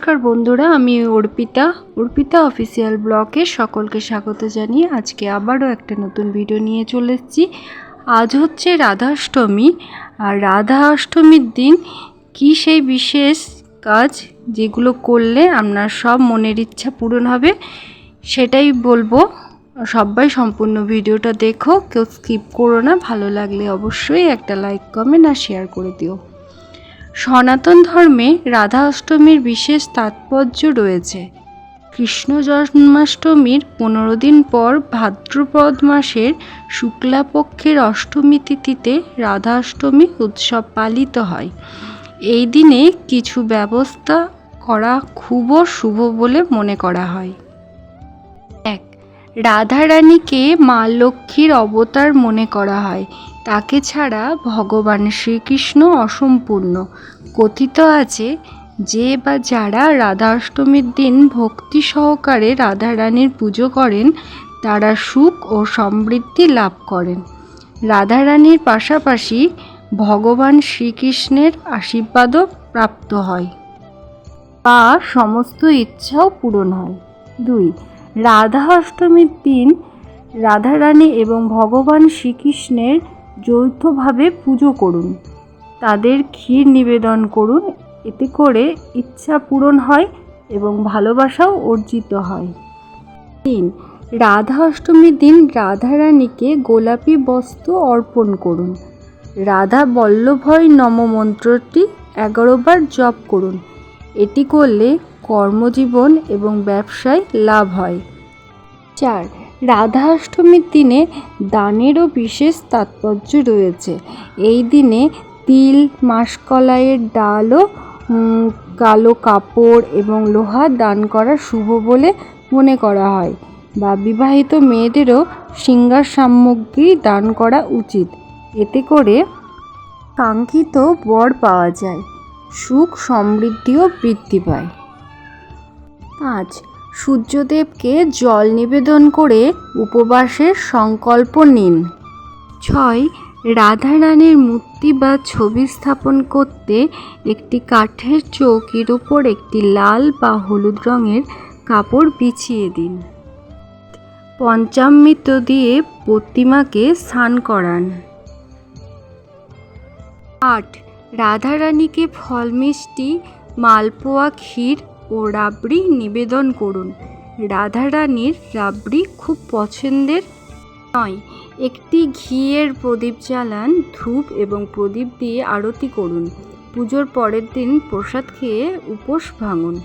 নমস্কার বন্ধুরা, আমি অর্পিতা। অর্পিতা অফিসিয়াল ব্লগে সকলকে স্বাগত জানিয়ে আজকে আবারও একটা নতুন ভিডিও নিয়ে চলে এসেছি। আজ হচ্ছে রাধাষ্টমী, আর রাধা অষ্টমীর দিন কি সেই বিশেষ কাজ যেগুলো করলে আপনার সব মনের ইচ্ছা পূরণ হবে, সেটাই বলব। সবাই সম্পূর্ণ ভিডিওটা দেখো, কেউ স্কিপ করো না, ভালো লাগলে অবশ্যই একটা লাইক, কমেন্ট আর শেয়ার করে দিও। সনাতন ধর্মে রাধা অষ্টমীর বিশেষ তাৎপর্য রয়েছে। কৃষ্ণ জন্মাষ্টমীর পনেরো দিন পর ভাদ্রপদ মাসের শুক্লাপক্ষের অষ্টমী তিথিতে রাধা অষ্টমী উৎসব পালিত হয়। এই দিনে কিছু ব্যবস্থা করা খুব শুভ বলে মনে করা হয়। এক, রাধারানীকে মা লক্ষ্মীর অবতার মনে করা হয়। তাকে ছাড়া ভগবান শ্রীকৃষ্ণ অসম্পূর্ণ। কথিত আছে যে বা যারা রাধা অষ্টমীর দিন ভক্তি সহকারে রাধারানীর পুজো করেন, তারা সুখ ও সমৃদ্ধি লাভ করেন। রাধারানীর পাশাপাশি ভগবান শ্রীকৃষ্ণের আশীর্বাদও প্রাপ্ত হয়। বা সমস্ত ইচ্ছাও পূরণ হয়। দুই, রাধা অষ্টমীর দিন রাধারানী এবং ভগবান শ্রীকৃষ্ণের যৌথভাবে পুজো করুন। তাদের ক্ষীর নিবেদন করুন। এতে করে ইচ্ছা পূরণ হয় এবং ভালোবাসাও অর্জিত হয়। তিন, রাধা অষ্টমীর দিন রাধারানীকে গোলাপি বস্ত্র অর্পণ করুন। রাধা বল্লভয় নম মন্ত্রটি এগারোবার জপ করুন। এটি করলে কর্মজীবন এবং ব্যবসায় লাভ হয়। চার রাধা অষ্টমীর দিনে দানেরও বিশেষ তাৎপর্য রয়েছে। এই দিনে তিল, মাসকলাইয়ের ডালও কালো কাপড় এবং লোহা দান করা শুভ বলে মনে করা হয় বা বিবাহিত মেয়েদেরও সিঙ্গার সামগ্রী দান করা উচিত। এতে করে কাঙ্ক্ষিত বর পাওয়া যায় সুখ সমৃদ্ধিও বৃদ্ধি পায়। পাঁচ সূর্যদেবকে জল নিবেদন করে উপবাসের সংকল্প নিন। ছয়, রাধারানীর মূর্তি বা ছবি স্থাপন করতে একটি কাঠের চৌকির উপর একটি লাল বা হলুদ রঙের কাপড় বিছিয়ে দিন। পঞ্চামৃত দিয়ে প্রতিমাকে স্নান করান। আট, রাধারানীকে ফল মিষ্টি মালপোয়া, ক্ষীর ও রাবড়ি নিবেদন করুন। রাধারানীর রাবড়ি খুব পছন্দের নয়। একটি ঘিয়ের প্রদীপ জ্বালান, ধূপ এবং প্রদীপ দিয়ে আরতি করুন। পুজোর পরের দিন প্রসাদ খেয়ে উপোস ভাঙুন।